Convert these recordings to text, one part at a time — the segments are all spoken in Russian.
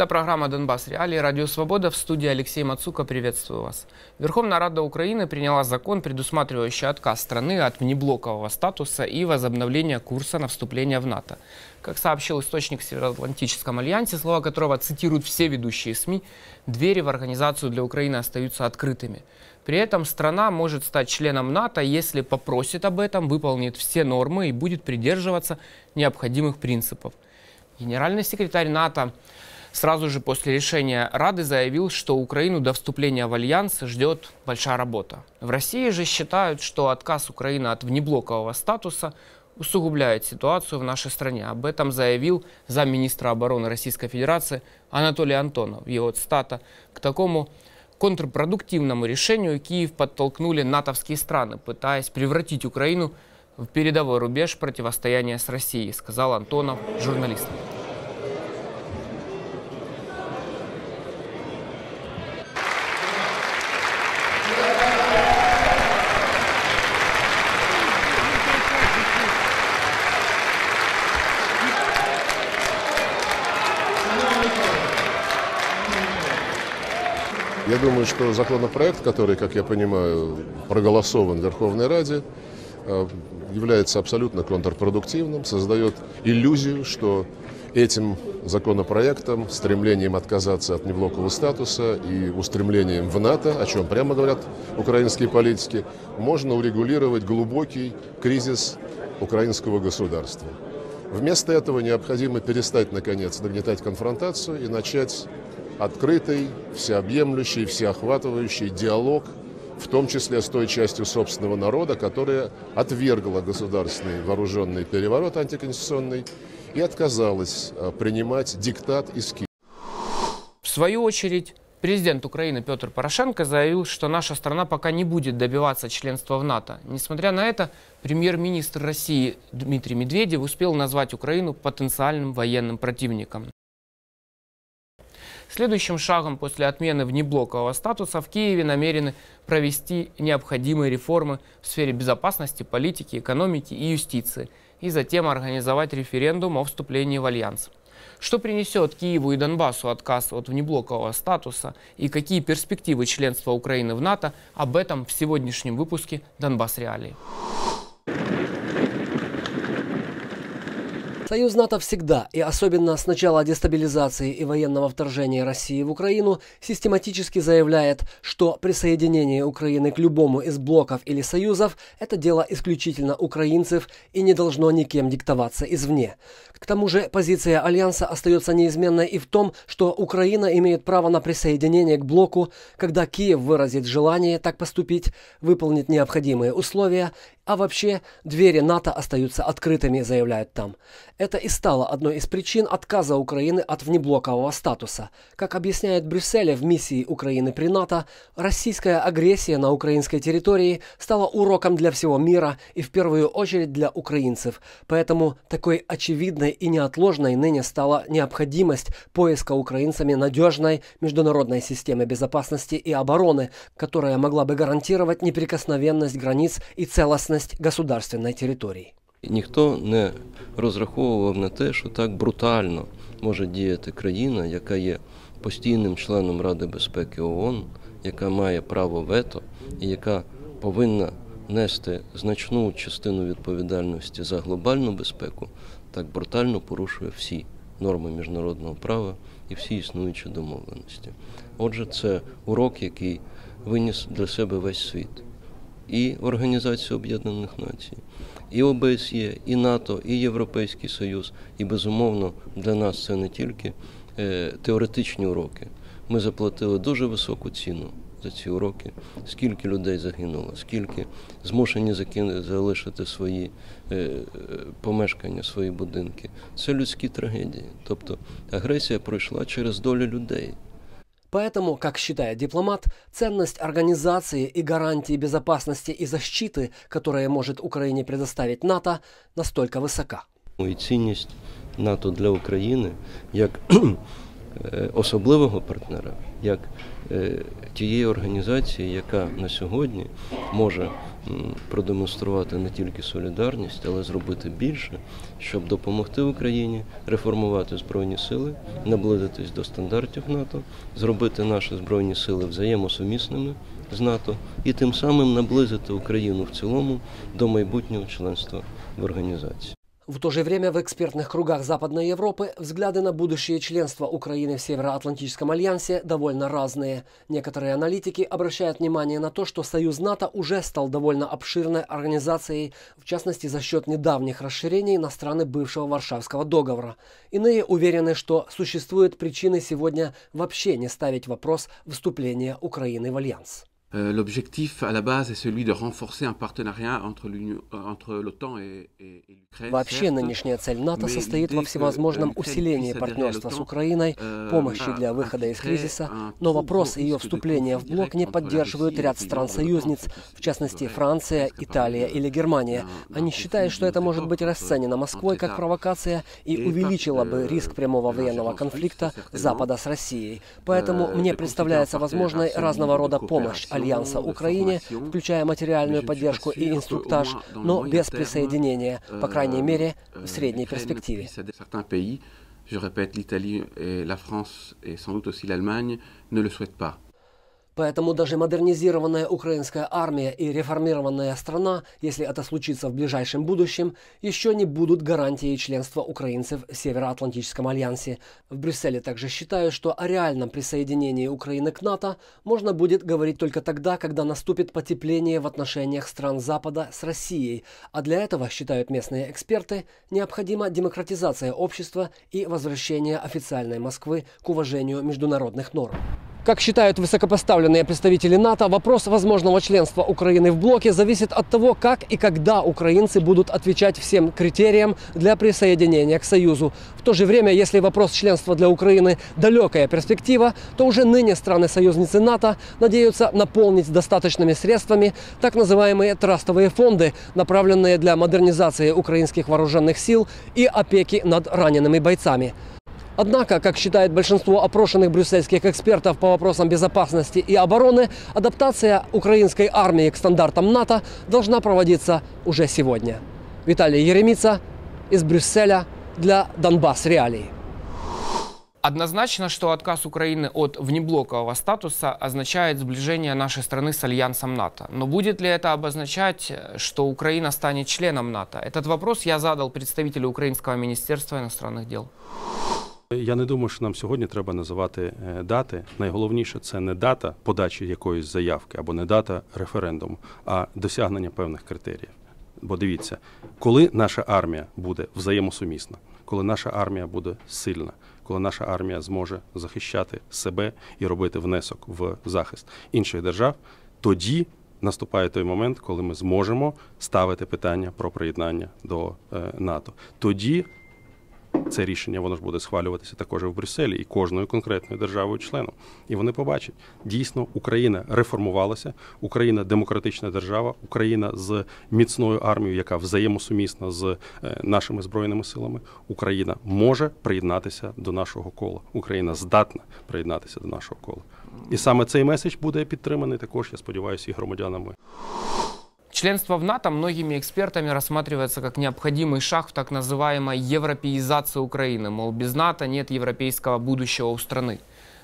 Это программа «Донбасс. Реалии». Радио «Свобода» в студии Алексей Мацука. Приветствую вас. Верховная Рада Украины приняла закон, предусматривающий отказ страны от внеблокового статуса и возобновление курса на вступление в НАТО. Как сообщил источник в Североатлантическом альянсе, слова которого цитируют все ведущие СМИ, двери в организацию для Украины остаются открытыми. При этом страна может стать членом НАТО, если попросит об этом, выполнит все нормы и будет придерживаться необходимых принципов. Генеральный секретарь НАТО сразу же после решения Рады заявил, что Украину до вступления в Альянс ждет большая работа. В России же считают, что отказ Украины от внеблокового статуса усугубляет ситуацию в нашей стране. Об этом заявил замминистра обороны Российской Федерации Анатолий Антонов. Его цитата «К такому контрпродуктивному решению Киев подтолкнули натовские страны, пытаясь превратить Украину в передовой рубеж противостояния с Россией», сказал Антонов журналистам. Думаю, что законопроект, который, как я понимаю, проголосован в Верховной Раде, э, является абсолютно контрпродуктивным, создает иллюзию, что этим законопроектом, стремлением отказаться от неблокового статуса и устремлением в НАТО, о чем прямо говорят украинские политики, можно урегулировать глубокий кризис украинского государства. Вместо этого необходимо перестать, наконец, нагнетать конфронтацию и начать открытый, всеобъемлющий, всеохватывающий диалог, в том числе с той частью собственного народа, которая отвергла государственный вооруженный переворот антиконституционный и отказалась э, принимать диктат из Киева. В свою очередь, Президент Украины Петр Порошенко заявил, что наша страна пока не будет добиваться членства в НАТО. Несмотря на это, премьер-министр России Дмитрий Медведев успел назвать Украину потенциальным военным противником. Следующим шагом после отмены внеблокового статуса в Киеве намерены провести необходимые реформы в сфере безопасности, политики, экономики и юстиции и затем организовать референдум о вступлении в Альянс. Что принесет Киеву и Донбассу отказ от внеблокового статуса и какие перспективы членства Украины в НАТО, об этом в сегодняшнем выпуске «Донбасс Реалии». Союз НАТО всегда, и особенно с начала дестабилизации и военного вторжения России в Украину, систематически заявляет, что присоединение Украины к любому из блоков или союзов – это дело исключительно украинцев и не должно никем диктоваться извне. К тому же позиция Альянса остается неизменной и в том, что Украина имеет право на присоединение к блоку, когда Киев выразит желание так поступить, выполнит необходимые условия а вообще, двери НАТО остаются открытыми, заявляют там. Это и стало одной из причин отказа Украины от внеблокового статуса. Как объясняет Брюсселе в миссии Украины при НАТО, российская агрессия на украинской территории стала уроком для всего мира и в первую очередь для украинцев. Поэтому такой очевидной и неотложной ныне стала необходимость поиска украинцами надежной международной системы безопасности и обороны, которая могла бы гарантировать неприкосновенность границ и целостность цілісність государственної території. Ніхто не розраховував на те, що так брутально може діяти країна, яка є постійним членом Ради безпеки ООН, яка має право вето і яка повинна нести значну частину відповідальності за глобальну безпеку, так брутально порушує всі норми міжнародного права і всі існуючі домовленості. Отже, це урок, який виніс для себе весь світ і Організацію Об'єднаних Націй, і ОБСЄ, і НАТО, і Європейський Союз. І безумовно для нас це не тільки е, теоретичні уроки. Ми заплатили дуже високу ціну. За ці уроки, скільки людей загинуло, скільки змушені залишити свої е, помешкання, свої будинки. Це людські трагедії. Тобто агресія пройшла через долю людей. Поэтому, как считает дипломат, ценность организации и гарантии безопасности и защиты, которые может Украине предоставить НАТО, настолько высока. І цінність НАТО для України як е, особливого партнера, як е, тієї організації, яка на сьогодні може продемонструвати не тільки солідарність, але зробити більше, щоб допомогти Україні реформувати збройні сили, наблизитись до стандартів НАТО, зробити наші збройні сили взаємосумісними з НАТО і тим самим наблизити Україну в цілому до майбутнього членства в організації. В то же время в экспертных кругах Западной Европы взгляды на будущее членство Украины в Североатлантическом альянсе довольно разные. Некоторые аналитики обращают внимание на то, что Союз НАТО уже стал довольно обширной организацией, в частности за счет недавних расширений на страны бывшего Варшавского договора. Иные уверены, что существуют причины сегодня вообще не ставить вопрос вступления Украины в альянс. Euh, l'objectif à la base est celui de renforcer un partenariat entre euh, l'OTAN et, et, et l'Ukraine. Вообще нынешняя цель НАТО состоит во всевозможном усилении партнерства с Украиной, euh, помощи для выхода из кризиса, но вопрос ее вступления в блок не поддерживают ряд стран-союзниц, в частности Франция, Италия или Германия. Они считают, что это может быть расценено Москвой как провокация и увеличило бы риск прямого военного конфликта Запада с Россией. Поэтому мне представляется возможной разного рода помощь Альянса Украине, включая материальную поддержку и инструктаж, но без присоединения, по крайней мере, в средней перспективе. Je répète, l'Italie et la France et sans doute aussi l'Allemagne ne le souhaitent pas. Поэтому даже модернизированная украинская армия и реформированная страна, если это случится в ближайшем будущем, еще не будут гарантией членства украинцев в Североатлантическом альянсе. В Брюсселе также считают, что о реальном присоединении Украины к НАТО можно будет говорить только тогда, когда наступит потепление в отношениях стран Запада с Россией. А для этого, считают местные эксперты, необходима демократизация общества и возвращение официальной Москвы к уважению международных норм. Как считают высокопоставленные представители НАТО, вопрос возможного членства Украины в блоке зависит от того, как и когда украинцы будут отвечать всем критериям для присоединения к Союзу. В то же время, если вопрос членства для Украины далекая перспектива, то уже ныне страны-союзницы НАТО надеются наполнить достаточными средствами так называемые трастовые фонды, направленные для модернизации украинских вооруженных сил и опеки над ранеными бойцами. Однако, как считает большинство опрошенных брюссельских экспертов по вопросам безопасности и обороны, адаптация украинской армии к стандартам НАТО должна проводиться уже сегодня. Виталий Еремица из Брюсселя для Донбасс Реалий. Однозначно, что отказ Украины от внеблокового статуса означает сближение нашей страны с альянсом НАТО. Но будет ли это обозначать, что Украина станет членом НАТО? Этот вопрос я задал представителю Украинского министерства иностранных дел. Я не думаю, що нам сьогодні треба називати е, дати. Найголовніше це не дата подачі якоїсь заявки або не дата референдуму, а досягнення певних критеріїв. Бо дивіться, коли наша армія буде взаємосумісна, коли наша армія буде сильна, коли наша армія зможе захищати себе і робити внесок в захист інших держав, тоді наступає той момент, коли ми зможемо ставити питання про приєднання до е, НАТО. Тоді це рішення воно ж буде схвалюватися також в Брюсселі і кожною конкретною державою членом. І вони побачать, дійсно Україна реформувалася, Україна демократична держава, Україна з міцною армією, яка взаємосумісна з е, нашими збройними силами. Україна може приєднатися до нашого кола. Україна здатна приєднатися до нашого кола. І саме цей меседж буде підтриманий також, я сподіваюся, і громадянами. Членство в НАТО многими экспертами рассматривается как необходимый шаг в так называемой европеизации Украины. Мол, без НАТО нет европейского будущего у страны.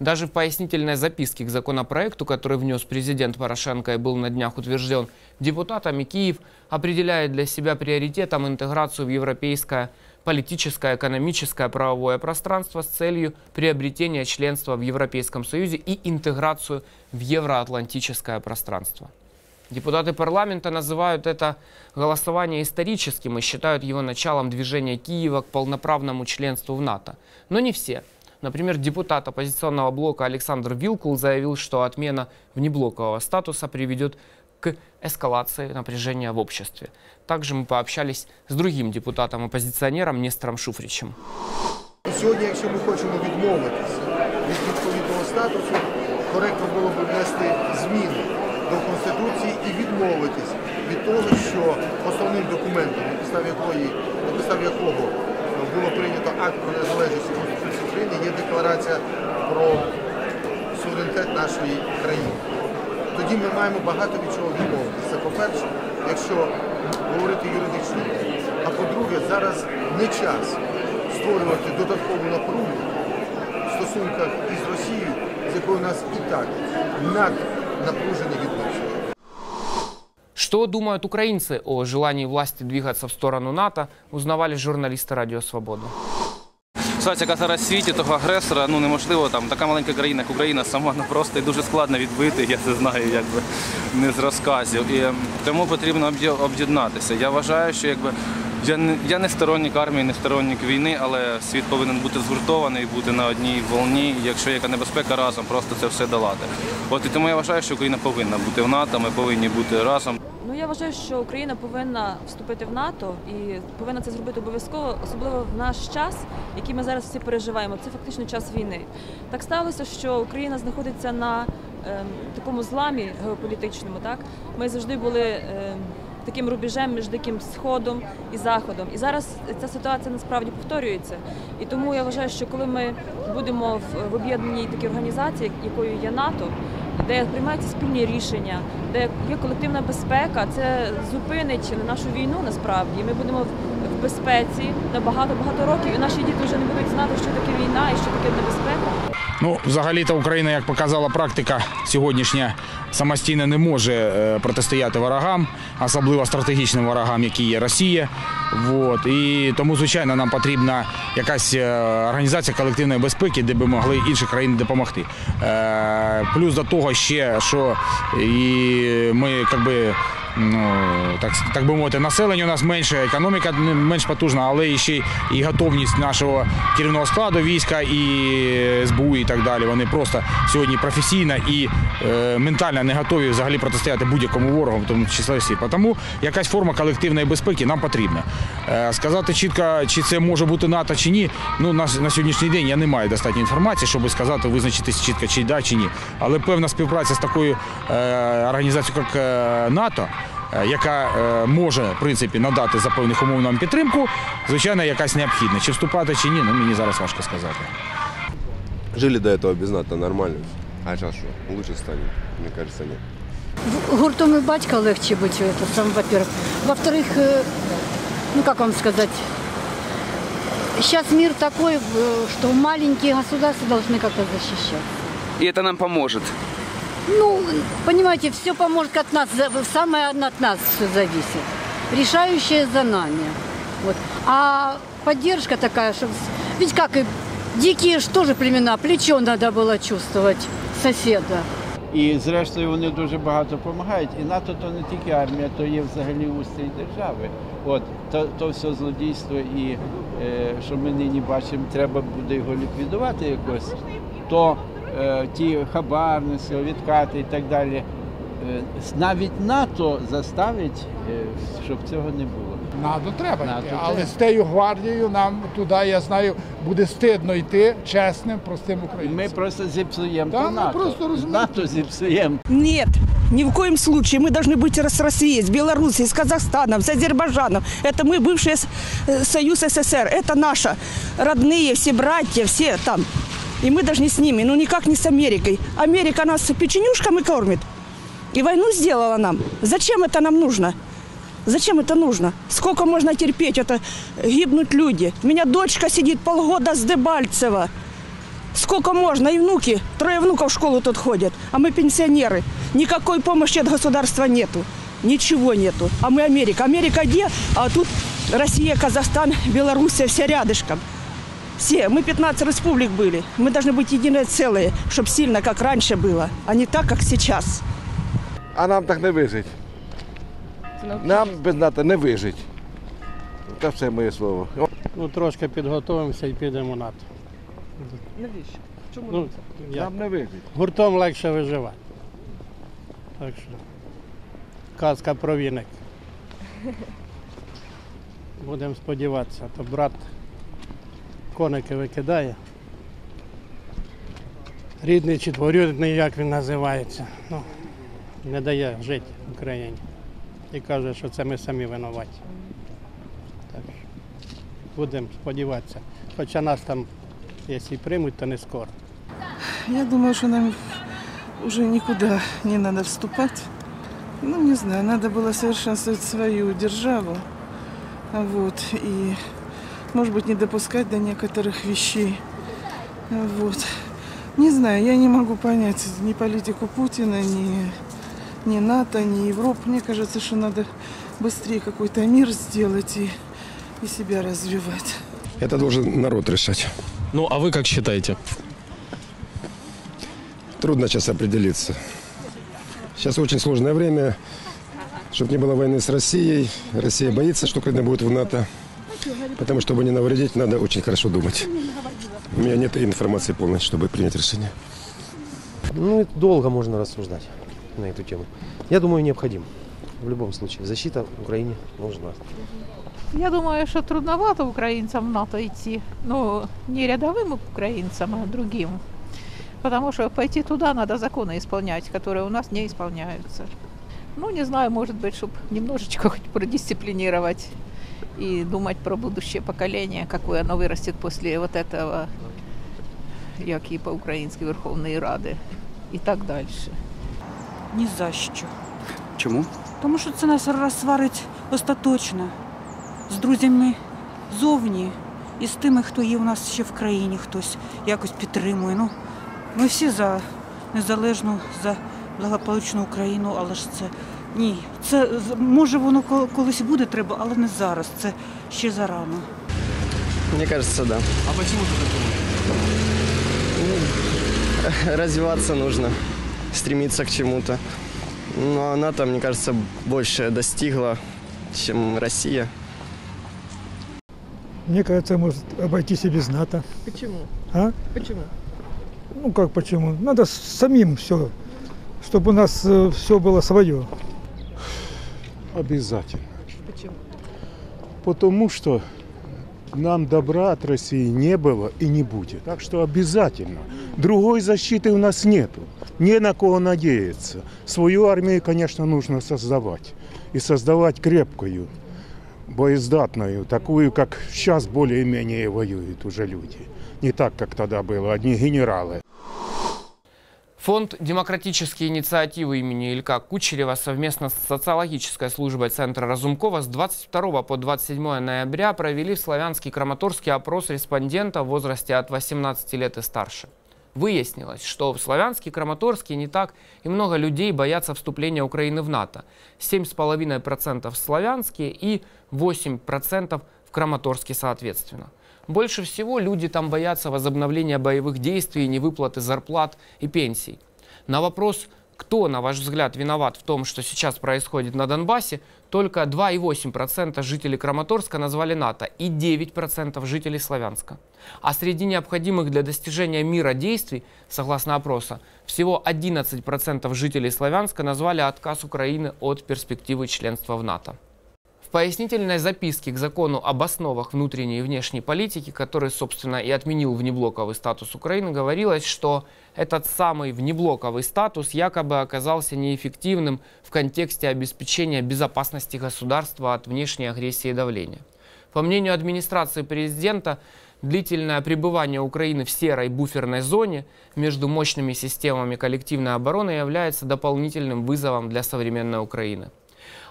Даже в пояснительной записке к законопроекту, который внес президент Порошенко и был на днях утвержден депутатами, Киев определяет для себя приоритетом интеграцию в европейское политическое, экономическое, правовое пространство с целью приобретения членства в Европейском Союзе и интеграцию в евроатлантическое пространство. Депутаты парламента называют это голосование историческим и считают его началом движения Киева к полноправному членству в НАТО. Но не все. Например, депутат оппозиционного блока Александр Вилкул заявил, что отмена внеблокового статуса приведет к эскалации напряжения в обществе. Также мы пообщались с другим депутатом-оппозиционером Нестором Шуфричем. Сьогодні, якщо ми хочемо відмовитися від відповідного статусу, коректно було б внести зміни до Конституції і відмовитись від того, що основним документом, на підставі якої на підставі якого було прийнято акт про незалежність Конституції України, є декларація. про суверенітет нашої країни. Тоді ми маємо багато від чого відмовитися. Це по-перше, якщо говорити юридично. А по-друге, зараз не час створювати додаткову напругу в стосунках із Росією, з якою у нас і так наднапружені відносини. Что думают украинцы о желании власти двигаться в сторону НАТО, узнавали журналисты Радио Свобода. Ситуація, яка зараз в світі, того агресора, ну неможливо там така маленька країна, як Україна, сама ну просто і дуже складно відбити. Я це знаю, якби не з розказів. І ем, тому потрібно об'єднатися. Я вважаю, що якби я не я не сторонник армії, не сторонник війни, але світ повинен бути згуртований, бути на одній волні. Якщо яка небезпека разом, просто це все долати. От і тому я вважаю, що Україна повинна бути в НАТО. Ми повинні бути разом. Ну я вважаю, що Україна повинна вступити в НАТО і повинна це зробити обов'язково, особливо в наш час, який ми зараз всі переживаємо. Це фактично час війни. Так сталося, що Україна знаходиться на ем, такому зламі геополітичному. Так ми завжди були. ем, Таким рубежем між диким сходом і заходом, і зараз ця ситуація насправді повторюється. І тому я вважаю, що коли ми будемо в, об'єднаній такій організації, якою є НАТО, де приймаються спільні рішення, де є колективна безпека, це зупинить нашу війну насправді. Ми будемо в безпеці на багато багато років, і наші діти вже не будуть знати, що таке війна і що таке небезпека. Ну, взагалі-то Україна, як показала практика сьогоднішня, самостійно не може е, протистояти ворогам, особливо стратегічним ворогам, які є Росія. Вот. І тому, звичайно, нам потрібна якась е, організація колективної безпеки, де би могли інші країни допомогти. Е, Плюс до того ще, що і ми якби. Ну, так, так би мовити, населення у нас менше, економіка менш потужна, але ще і готовність нашого керівного складу війська і СБУ і так далі. Вони просто сьогодні професійно і е, ментально не готові взагалі протистояти будь-якому ворогу, в тому числі всі. Тому якась форма колективної безпеки нам потрібна. Е, сказати чітко, чи це може бути НАТО чи ні. Ну на, на сьогоднішній день я не маю достатньо інформації, щоб сказати, визначитись чітко, чи да, чи ні. Але певна співпраця з такою е, організацією, як е, НАТО. е, Яка е, може в принципі надати за певних умов нам підтримку, звичайно, якась необхідна. Чи вступати, чи ні, ну мені зараз важко сказати. Жили до этого без НАТО нормально. А сейчас что? Лучше станет? Мне кажется, нет. Гуртом и батька легче быть, это сам, во-первых. Во-вторых, э, ну как вам сказать, сейчас мир такой, э, что маленькие государства должны как-то защищать. І це нам поможе. Ну, понимаете, все поможет от нас, за- самое от нас все зависит. Решающее за нами. Вот. А поддержка такая, что... Ведь как и дикие ж тоже племена, плечо надо было чувствовать соседа. І зрештою вони дуже багато допомагають. І НАТО то не тільки армія, то є взагалі устрій держави. От то, то все злодійство, і е, що ми нині бачимо, треба буде його ліквідувати якось. То е, ті хабарництво, відкати і так далі. Е, навіть НАТО заставить, е, щоб цього не було. НАТО треба НАТО йти, але треба. з тією гвардією нам туди, я знаю, буде стидно йти чесним, простим І українцям. ми просто зіпсуємо Та, то ми НАТО. просто розуміємо. НАТО зіпсуємо. Нет, ни в коем случае. Мы должны быть с Россией, с Белоруссией, с Казахстаном, с Азербайджаном. Это мы, бывший С- э, Союз СССР. Это наши родные, все братья, все там. И мы должны с ними, ну никак не с Америкой. Америка нас печенюшками кормит. И войну сделала нам. Зачем это нам нужно? Зачем это нужно? Сколько можно терпеть? Это гибнут люди. У меня дочка сидит полгода с Дебальцева. Сколько можно? И внуки, трое внуков в школу тут ходят. А мы пенсионеры. Никакой помощи от государства нету. Ничего нету. А мы Америка. Америка где? А тут Россия, Казахстан, Белоруссия, все рядышком. Все. Мы 15 республик были. Мы должны быть единое целое, чтобы сильно, как раньше было, а не так, как сейчас. А нам так не вижить. Нам без НАТО не вижить. Це все моє слово. Ну, трошки підготуємося і підемо в НАТО. Навіщо? Чому Ну, як? Нам не вижить. Гуртом легше виживати. Так що казка про віник. Будемо сподіватися, то брат коники викидає. Рідний чи дворідний, як він називається. Ну, не дає жити в Україні. І каже, що це ми самі винуваті. Так що будемо сподіватися. Хоча нас там Якщо приймуть, то не скоро. Я думаю, что нам уже никуда не надо вступать. Ну, не знаю, надо было совершенствовать свою державу. Вот, и, может быть, не допускать до некоторых вещей. Вот. Не знаю, я не могу понять ни политику Путина, ни, ни НАТО, ни Европу. Мне кажется, что надо быстрее какой-то мир сделать и, и себя развивать. Это должен народ решать. Ну, а вы как считаете? Трудно сейчас определиться. Сейчас очень сложное время. Чтобы не было войны с Россией. Россия боится, что Украина будет в НАТО. Потому чтобы не навредить, надо очень хорошо думать. У меня нет информации полной, чтобы принять решение. Ну, долго можно рассуждать на эту тему. Я думаю, необходим. В любом случае, защита Украине нужна. Я думаю, что трудновато украинцам в НАТО идти. Ну, не рядовым украинцам, а другим. Потому что пойти туда надо законы исполнять, которые у нас не исполняются. Ну, не знаю, может быть, чтобы немножечко хоть продисциплинировать и думать про будущее поколение, какое оно вырастет после вот этого, як і по-українськи Верховної Ради, і так далі. Ні за що. Чому? Тому що це нас розсварить остаточно з друзями зовні і з тими, хто є у нас ще в країні, хтось якось підтримує. Ну, ми всі за незалежну, за благополучну Україну, але ж це ні. Це може воно ко- колись буде треба, але не зараз. Це ще зарано. Мне кажется, да. А почему ты так думаешь? Развиваться нужно, стремиться к чему-то. Ну, а НАТО, мне кажется, больше достигла, чем Россия. Мне кажется, может обойтись и без НАТО. Почему? А? Почему? Ну как почему? Надо самим все, чтобы у нас все было свое. Обязательно. Почему? Потому что нам добра от России не было и не будет. Так что обязательно. Другой защиты у нас нету. Не на кого надеяться. Свою армию, конечно, нужно создавать. И создавать крепкую, боездатную, такую, как сейчас более-менее воюют уже люди. Не так, как тогда было, одни генералы. Фонд «Демократические инициативы» имени Илька Кучерева совместно с социологической службой Центра Разумкова с 22 по 27 ноября провели в Славянский Краматорский опрос респондентов в возрасте от 18 лет и старше. Выяснилось, что в Славянске, Краматорске не так и много людей боятся вступления Украины в НАТО. 7,5% в Славянске и 8% в Краматорске соответственно. Больше всего люди там боятся возобновления боевых действий, невыплаты зарплат и пенсий. На вопрос, кто, на ваш взгляд, виноват в том, что сейчас происходит на Донбассе, только 2,8% жителей Краматорска назвали НАТО и 9% жителей Славянска. А среди необходимых для достижения мира действий, согласно опроса, всего 11% жителей Славянска назвали отказ Украины от перспективы членства в НАТО. Пояснительной записке к закону об основах внутренней и внешней политики, который, собственно, и отменил внеблоковый статус Украины, говорилось, что этот самый внеблоковый статус якобы оказался неэффективным в контексте обеспечения безопасности государства от внешней агрессии и давления. По мнению администрации президента, длительное пребывание Украины в серой буферной зоне между мощными системами коллективной обороны является дополнительным вызовом для современной Украины.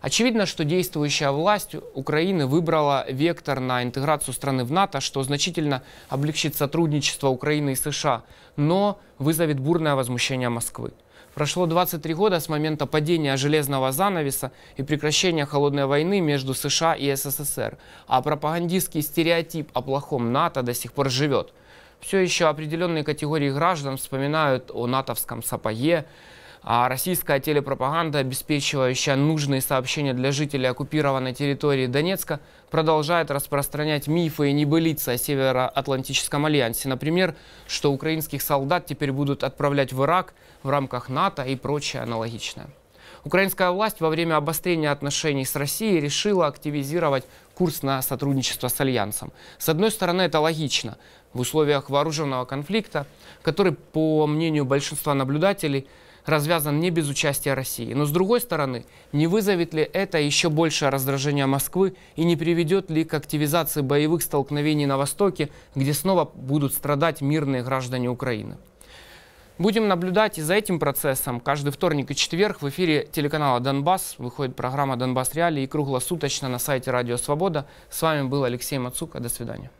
Очевидно, что действующая власть Украины выбрала вектор на интеграцию страны в НАТО, что значительно облегчит сотрудничество Украины и США, но вызовет бурное возмущение Москвы. Прошло 23 года с момента падения железного занавеса и прекращения холодной войны между США и СССР, а пропагандистский стереотип о плохом НАТО до сих пор живет. Все еще определенные категории граждан вспоминают о натовском сапоге, российская телепропаганда, обеспечивающая нужные сообщения для жителей оккупированной территории Донецка, продолжает распространять мифы и небылицы о Североатлантическом альянсе. Например, что украинских солдат теперь будут отправлять в Ирак в рамках НАТО и прочее аналогичное. Украинская власть во время обострения отношений с Россией решила активизировать курс на сотрудничество с Альянсом. С одной стороны, это логично. В условиях вооруженного конфликта, который, по мнению большинства наблюдателей, развязан не без участия России. Но с другой стороны, не вызовет ли это еще большее раздражение Москвы и не приведет ли к активизации боевых столкновений на Востоке, где снова будут страдать мирные граждане Украины? Будем наблюдать и за этим процессом. Каждый вторник и четверг в эфире телеканала «Донбасс» выходит программа «Донбасс Реалии» и круглосуточно на сайте «Радио Свобода». С вами был Алексей Мацука. До свидания.